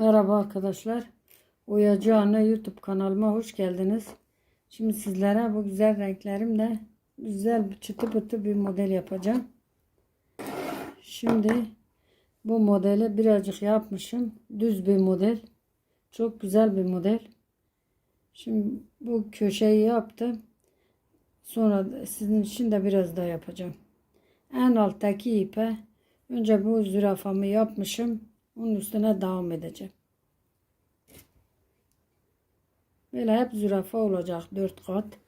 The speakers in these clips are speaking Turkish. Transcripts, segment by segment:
Merhaba arkadaşlar. Oyacı Anne YouTube kanalıma hoş geldiniz. Şimdi sizlere bu güzel renklerimle güzel çıtı pıtı bir model yapacağım. Şimdi bu modeli birazcık yapmışım. Düz bir model. Çok güzel bir model. Şimdi bu köşeyi yaptım. Sonra sizin için de biraz daha yapacağım. En alttaki ipe önce bu zürafamı yapmışım. Onun üstüne devam edeceğim. Böyle hep zürafa olacak. Dört kat.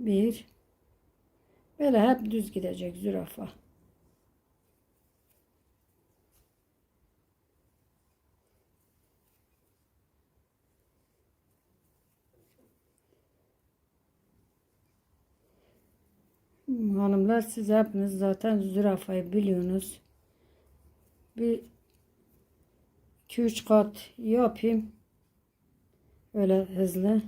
Bir. Böyle hep düz gidecek zürafa. Hanımlar siz hepiniz zaten zürafayı biliyorsunuz. Bir 2-3 kat yapayım. Öyle hızlı.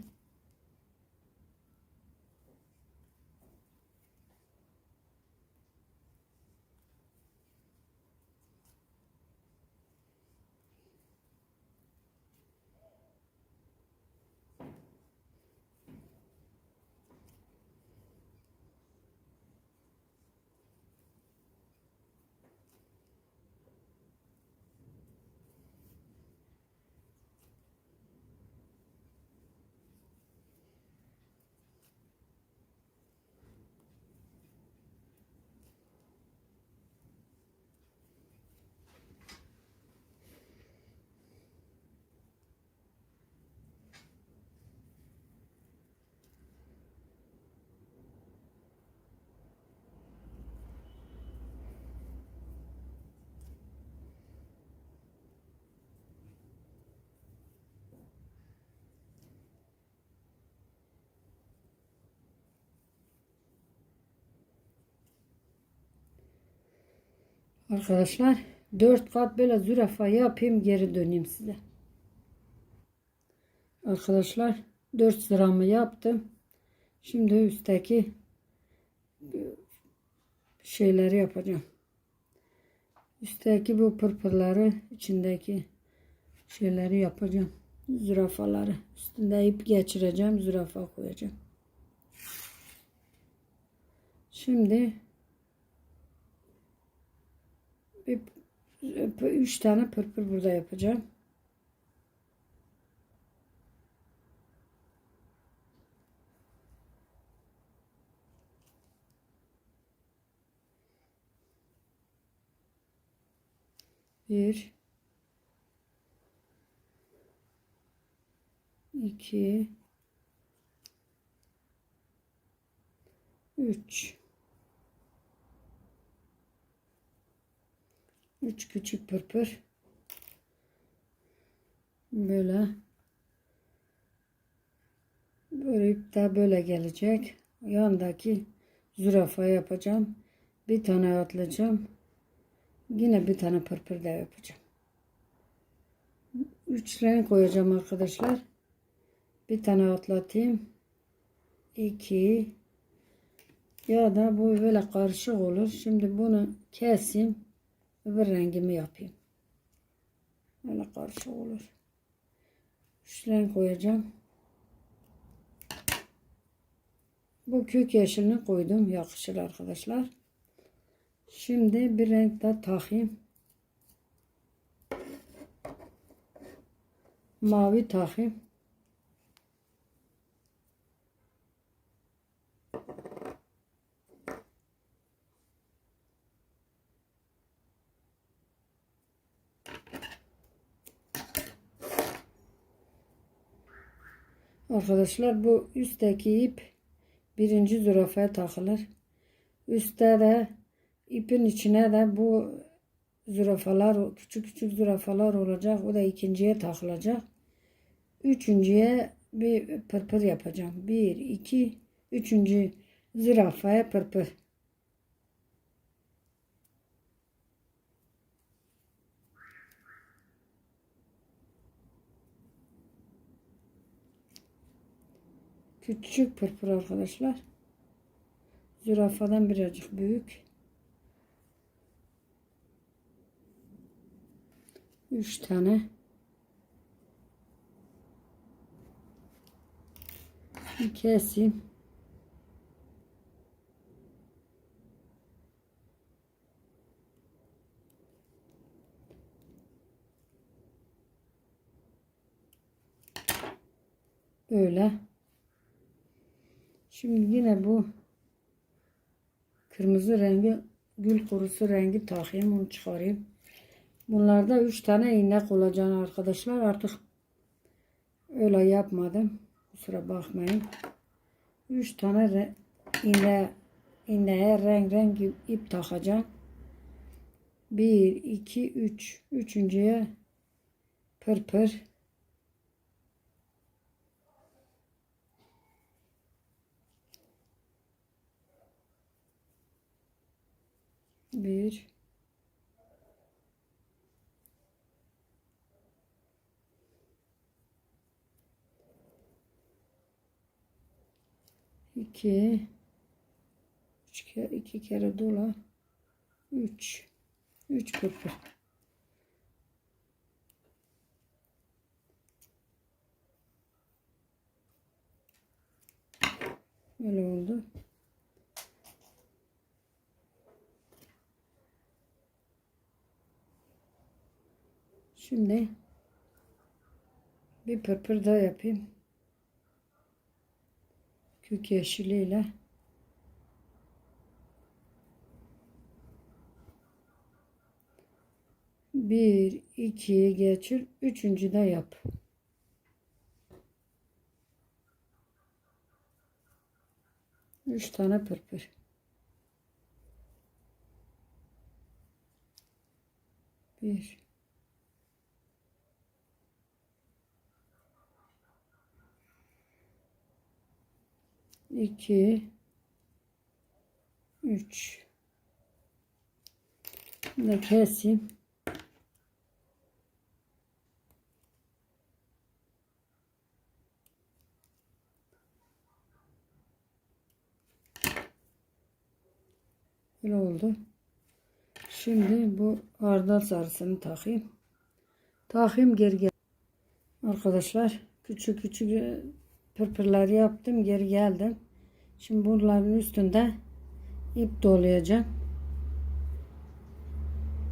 Arkadaşlar 4 kat böyle zürafa yapayım geri döneyim size. Arkadaşlar 4 sıramı yaptım. Şimdi üstteki şeyleri yapacağım. Üstteki bu pırpırları içindeki şeyleri yapacağım. Zürafaları. Üstünde ip geçireceğim. Zürafa koyacağım. Şimdi bir, üç tane pırpır burada yapacağım. Bir, iki, üç. Üç küçük pırpır. Böyle. Böyle ipte böyle gelecek. Yandaki zürafa yapacağım. Bir tane atlayacağım. Yine bir tane pırpır da yapacağım. Üç renk koyacağım arkadaşlar. Bir tane atlatayım. İki. Ya da bu böyle karışık olur. Şimdi bunu keseyim. Öbür rengimi yapayım. Böyle karışık olur. Üç renk koyacağım. Bu kök yeşilini koydum. Yakışır arkadaşlar. Şimdi bir renk daha takayım. Mavi takayım. Arkadaşlar bu üstteki ip birinci zürafaya takılır. Üstte de ipin içine de bu zürafalar küçük küçük zürafalar olacak. O da ikinciye takılacak. Üçüncüye bir pırpır yapacağım. Bir, iki, üçüncü zürafaya pırpır. Küçük pırpır arkadaşlar. Zürafadan birazcık büyük. Üç tane. Keseyim. Böyle. Şimdi yine bu kırmızı rengi gül kurusu rengi takayım onu çıkarayım. Bunlarda üç tane iğnek olacağını arkadaşlar artık öyle yapmadım. Kusura bakmayın. Üç tane iğne iğneye renk renk ip takacağım. Bir, iki, üç. Üçüncüye pırpır. Bir. iki, üç kere, iki kere dola, üç, üç pırpır. Böyle oldu. Şimdi bir pırpır daha yapayım. Kök yeşiliyle. Bir, ikiyi geçir. Üçüncü de yap. Üç tane pırpır. Bir. İki, üç. Bunu da keseyim. Böyle oldu. Şimdi bu hardal sarısını takayım. Takayım geri gel. Arkadaşlar küçük küçük e, pırpırlar yaptım geri geldim. Şimdi bunların üstünde ip dolayacağım.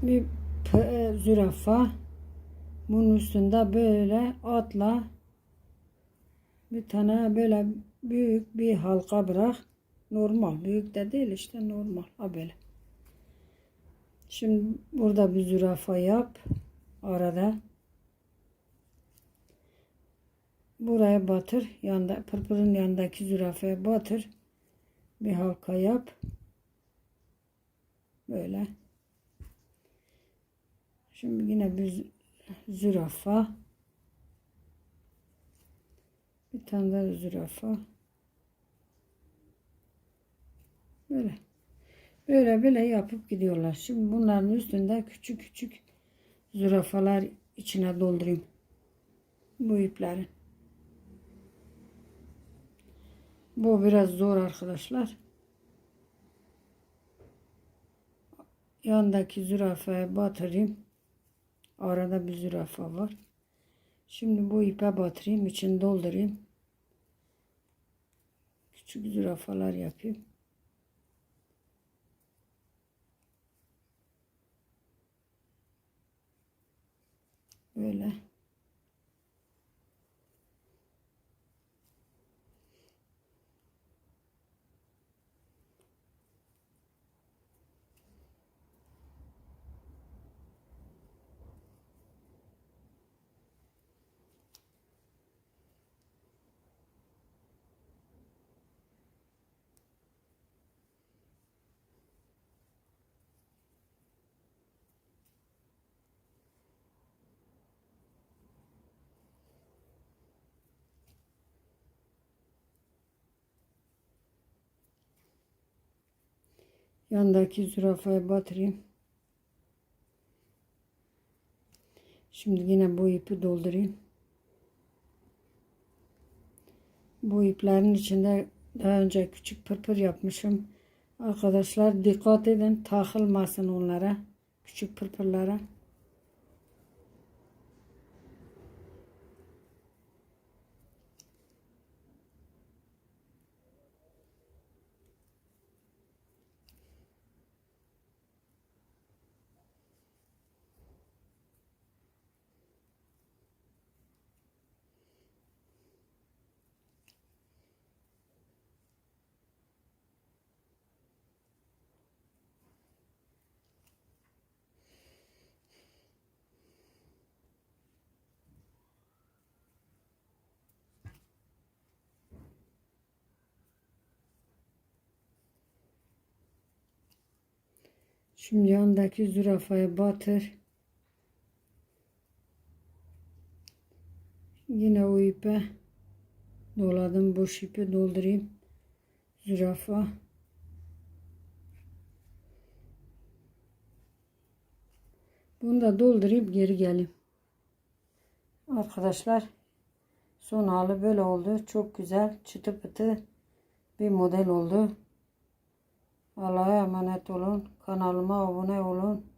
Bir e, zürafa bunun üstünde böyle atla bir tane böyle büyük bir halka bırak. Normal. Büyük de değil işte normal. Ha böyle. Şimdi burada bir zürafa yap. Arada. Buraya batır. Yanda, pırpırın yanındaki zürafaya batır. Bir halka yap. Böyle. Şimdi yine bir zü- zürafa. Bir tane daha zürafa. Böyle. Böyle böyle yapıp gidiyorlar. Şimdi bunların üstünde küçük küçük zürafalar içine doldurayım. Bu ipleri. Bu biraz zor arkadaşlar. Yandaki zürafaya batırayım. Arada bir zürafa var. Şimdi bu ipe batırayım. içini doldurayım. Küçük zürafalar yapayım. Böyle. Yandaki zürafaya batırayım. Şimdi yine bu ipi doldurayım. Bu iplerin içinde daha önce küçük pırpır yapmışım. Arkadaşlar dikkat edin takılmasın onlara. Küçük pırpırlara. Şimdi yandaki zürafayı batır. Yine o ipe doladım. Boş ipi doldurayım. Zürafa. Bunu da doldurayım geri geleyim. Arkadaşlar son hali böyle oldu. Çok güzel çıtı pıtı bir model oldu. Allah'a emanet olun. Kanalıma abone olun.